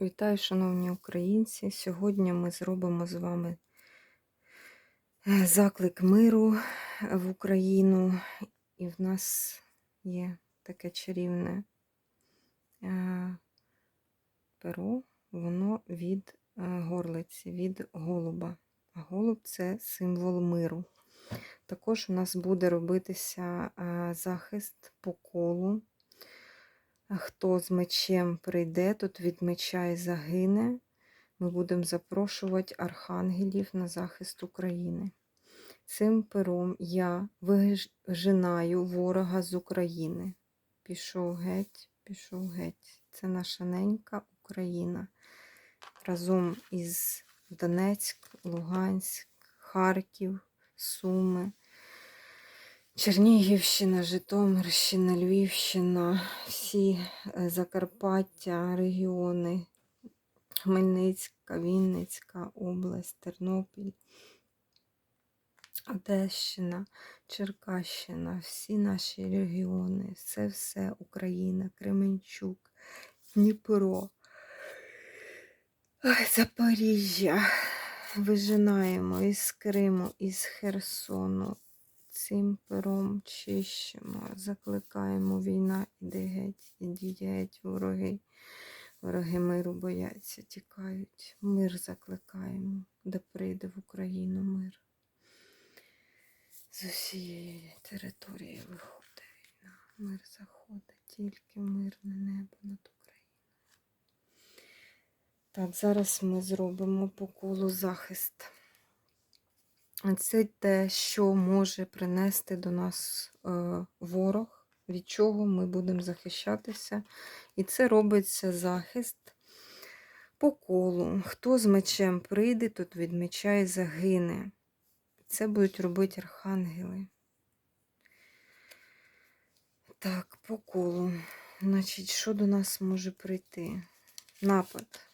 Вітаю, шановні українці! Сьогодні ми зробимо з вами е, заклик миру в Україну, і в нас є таке чарівне е, перо, воно від е, горлиці, від голуба. А голуб це символ миру. Також у нас буде робитися захист по колу. А Хто з мечем прийде, тут від меча і загине. Ми будемо запрошувати архангелів на захист України. Цим пером я вижинаю ворога з України. Пішов геть, пішов геть. Це наша ненька Україна. Разом із Донецьк, Луганськ, Харків, Суми. Чернігівщина, Житомирщина, Львівщина, всі е, Закарпаття, регіони, Хмельницька, Вінницька область, Тернопіль, Одещина, Черкащина, всі наші регіони, це все Україна, Кременчук, Дніпро, Запоріжжя. Вижинаємо із Криму, із Херсону. Цим пером чищимо, закликаємо війна, іди геть, ідіть геть, вороги. Вороги миру бояться, тікають. Мир закликаємо, де прийде в Україну мир. З усієї території виходить війна. Мир заходить, тільки мирне небо над Україною. Так, зараз ми зробимо по колу захист. Це те, що може принести до нас е, ворог, від чого ми будемо захищатися. І це робиться захист по колу. Хто з мечем прийде, тут від меча і загине. Це будуть робити архангели. Так, по колу. Значить, що до нас може прийти? Напад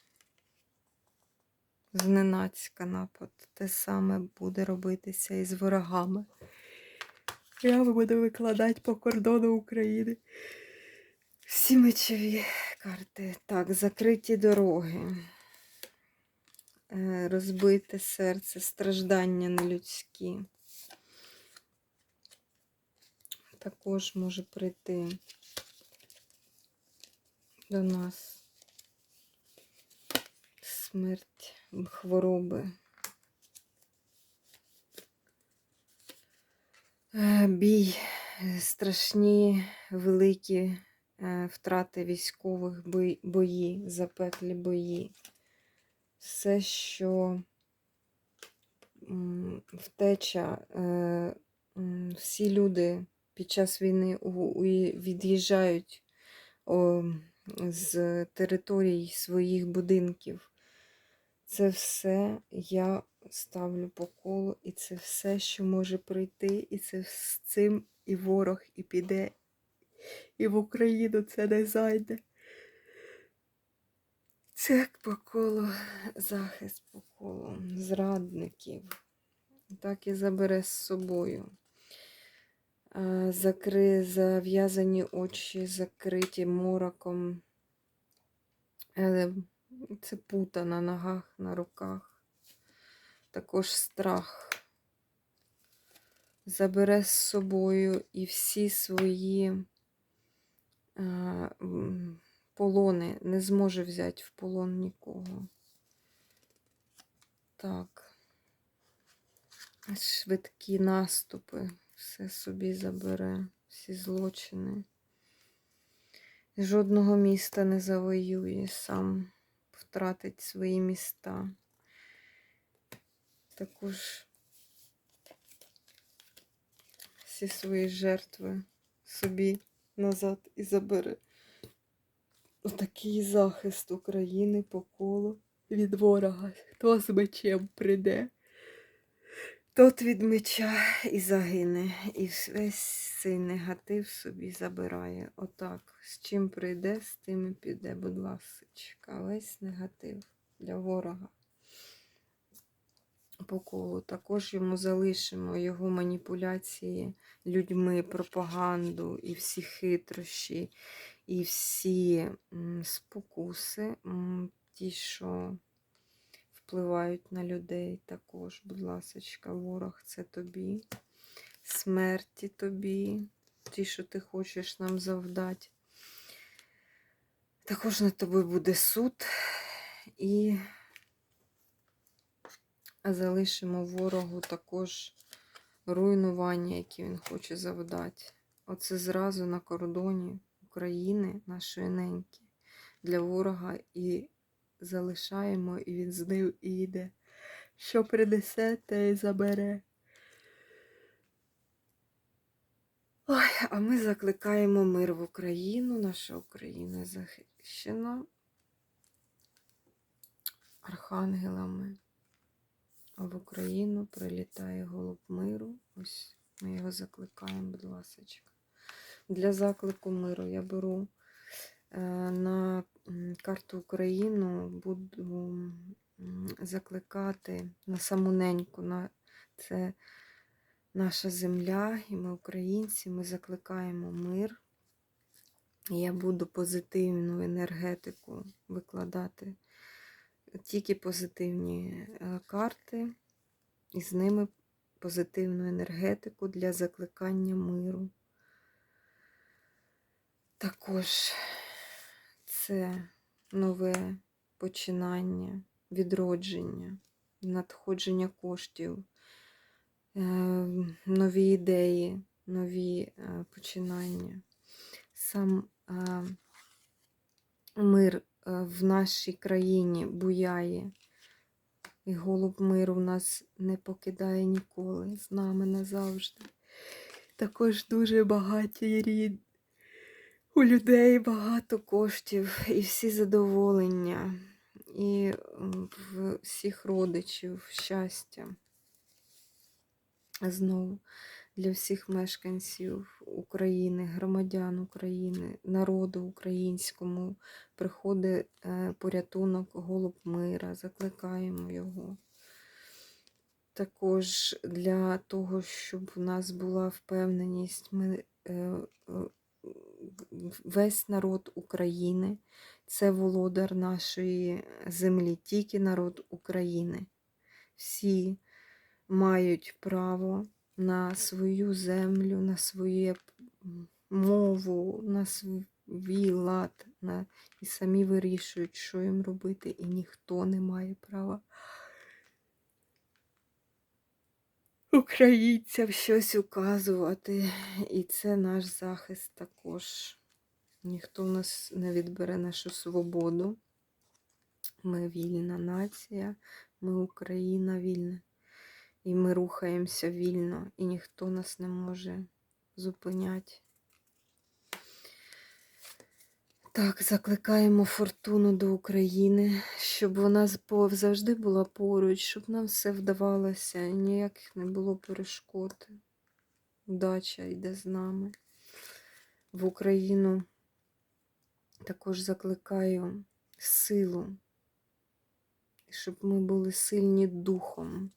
зненацька напад. Те саме буде робитися і з ворогами. Я буду викладати по кордону України. Всі мечові карти. Так, закриті дороги, е, розбите серце, страждання нелюдські. Також може прийти до нас смерть хвороби. Е, бій, е, страшні великі е, втрати військових бої, запеклі бої. Все, що втеча, всі люди під час війни від'їжджають з територій своїх будинків. Це все я ставлю по колу, і це все, що може прийти, і це з цим і ворог і піде, і в Україну це не зайде. Це по колу захист по колу зрадників. Так і забере з собою. Закри, зав'язані очі, закриті мороком. Е, це пута на ногах, на руках. Також страх. Забере з собою і всі свої а, полони, не зможе взяти в полон нікого. Так. Швидкі наступи, все собі забере, всі злочини. Жодного міста не завоює сам втратить свої міста. Також всі свої жертви собі назад і забере. Отакий захист України по колу від ворога. Хто з мечем прийде, тот від меча і загине, і весь цей негатив собі забирає. Отак. З чим прийде, з тим і піде, будь ласка, весь негатив для ворога. По колу. Також йому залишимо його маніпуляції людьми, пропаганду і всі хитрощі, і всі спокуси. ті, що впливають на людей також, будь ласочка, ворог це тобі, смерті тобі, ті, що ти хочеш нам завдати. Також над тобою буде суд і залишимо ворогу також руйнування, які він хоче завдати. Оце зразу на кордоні України, нашої неньки, для ворога і залишаємо, і він з ним і йде. Що принесе, те й забере. Ой, а ми закликаємо мир в Україну. Наша Україна захищена архангелами. А в Україну прилітає голуб миру. Ось ми його закликаємо, будь ласочка. Для заклику миру я беру е, на карту Україну, буду закликати на саму неньку. На, це наша земля, і ми українці, ми закликаємо мир. Я буду позитивну енергетику викладати, тільки позитивні е, карти, і з ними позитивну енергетику для закликання миру. Також це нове починання, відродження, надходження коштів, нові ідеї, нові е, починання. Сам е, мир е, в нашій країні буяє, і голуб миру нас не покидає ніколи, з нами назавжди. Також дуже багаті рід. У людей багато коштів і всі задоволення, і всіх родичів щастя. Знову для всіх мешканців України, громадян України, народу українському приходить е, порятунок голуб мира, закликаємо його. Також для того, щоб в нас була впевненість, ми е, весь народ України це володар нашої землі, тільки народ України. Всі мають право на свою землю, на свою мову, на свій лад, на... і самі вирішують, що їм робити, і ніхто не має права українцям щось указувати. І це наш захист також. Ніхто в нас не відбере нашу свободу. Ми вільна нація, ми Україна вільна. І ми рухаємося вільно, і ніхто нас не може зупиняти. Так, закликаємо фортуну до України, щоб вона завжди була поруч, щоб нам все вдавалося, ніяких не було перешкод. Удача йде з нами. В Україну також закликаю силу, щоб ми були сильні духом.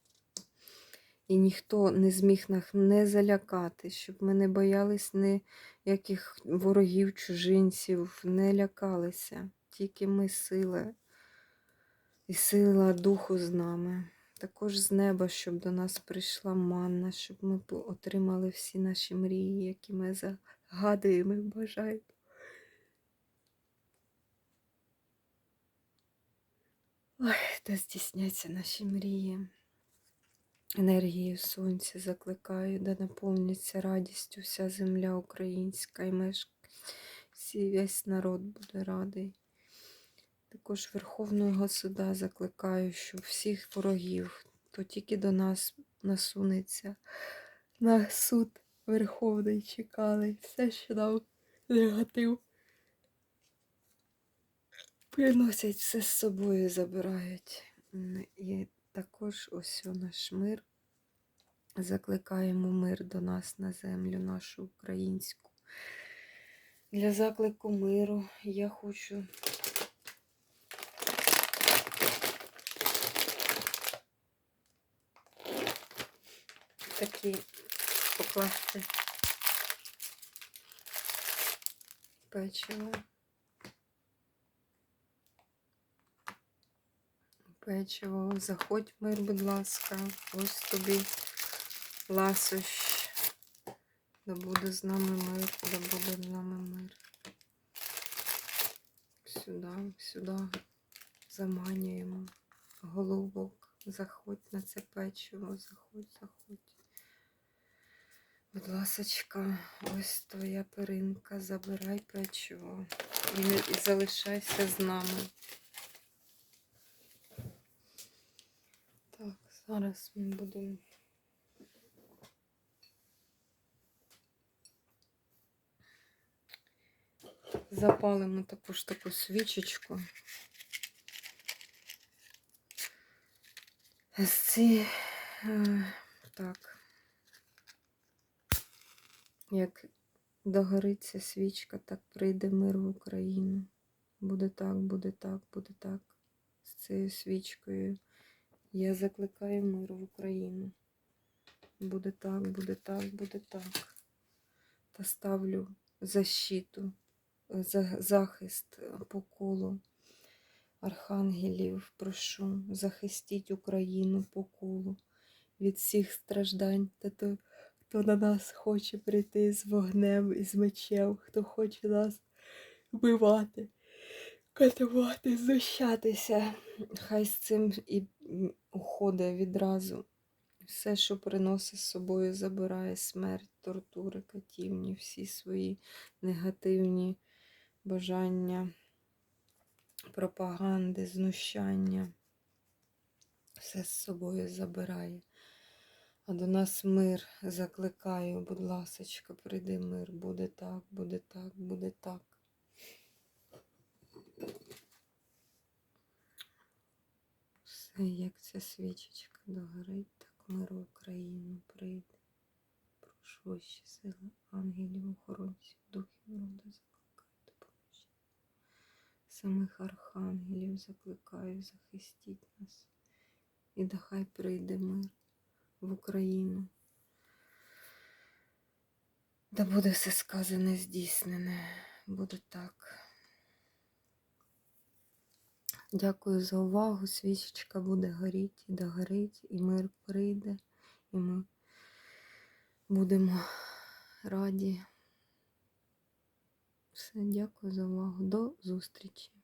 І ніхто не зміг нас не залякати, щоб ми не боялись ніяких ворогів, чужинців, не лякалися. Тільки ми сила і сила духу з нами. Також з неба, щоб до нас прийшла манна, щоб ми отримали всі наші мрії, які ми загадуємо і бажаємо. Ой, та здійсняться наші мрії. Енергією сонця закликаю, да наповниться радістю вся земля українська і мешканці, весь народ буде радий. Також Верховного Суда закликаю, щоб всіх ворогів, хто тільки до нас насунеться, на суд Верховний чекали, все, що нам негатив. Приносять все з собою, забирають. І також ось наш мир. Закликаємо мир до нас на землю нашу українську. Для заклику миру я хочу такі покласти печиво. Печиво. Заходь, мир, будь ласка. Ось тобі ласощ. Да буде з нами мир, да буде з нами мир. Сюди, сюди заманюємо голубок. Заходь на це печиво, заходь, заходь. Будь ласочка, ось твоя перинка, забирай печиво і, і залишайся з нами. Так, зараз ми будемо. Запалимо таку ж таку свічечку. З ці, е, так. Як догориться свічка, так прийде мир в Україну. Буде так, буде так, буде так. З цією свічкою. Я закликаю мир в Україну. Буде так, буде так, буде так. Та ставлю защиту, захист по колу архангелів. Прошу, захистіть Україну по колу від всіх страждань та то, хто на нас хоче прийти з вогнем і з мечем, хто хоче нас вбивати, катувати, знущатися. Хай з цим і уходить відразу. Все, що приносить з собою, забирає смерть, тортури, катівні, всі свої негативні бажання, пропаганди, знущання. Все з собою забирає. А до нас мир закликаю, будь ласочка, прийди мир, буде так, буде так, буде так. Все, як ця свічечка догорить, так мир в Україну прийде. Прошу вищі сили, ангелів, охоронців, духів роду закликаю допоможі. Самих архангелів закликаю, захистіть нас. І да хай прийде мир в Україну. Да буде все сказане, здійснене. Буде так. Дякую за увагу. Свічечка буде горіти, і догорить, і мир прийде, і ми будемо раді. Все, дякую за увагу. До зустрічі.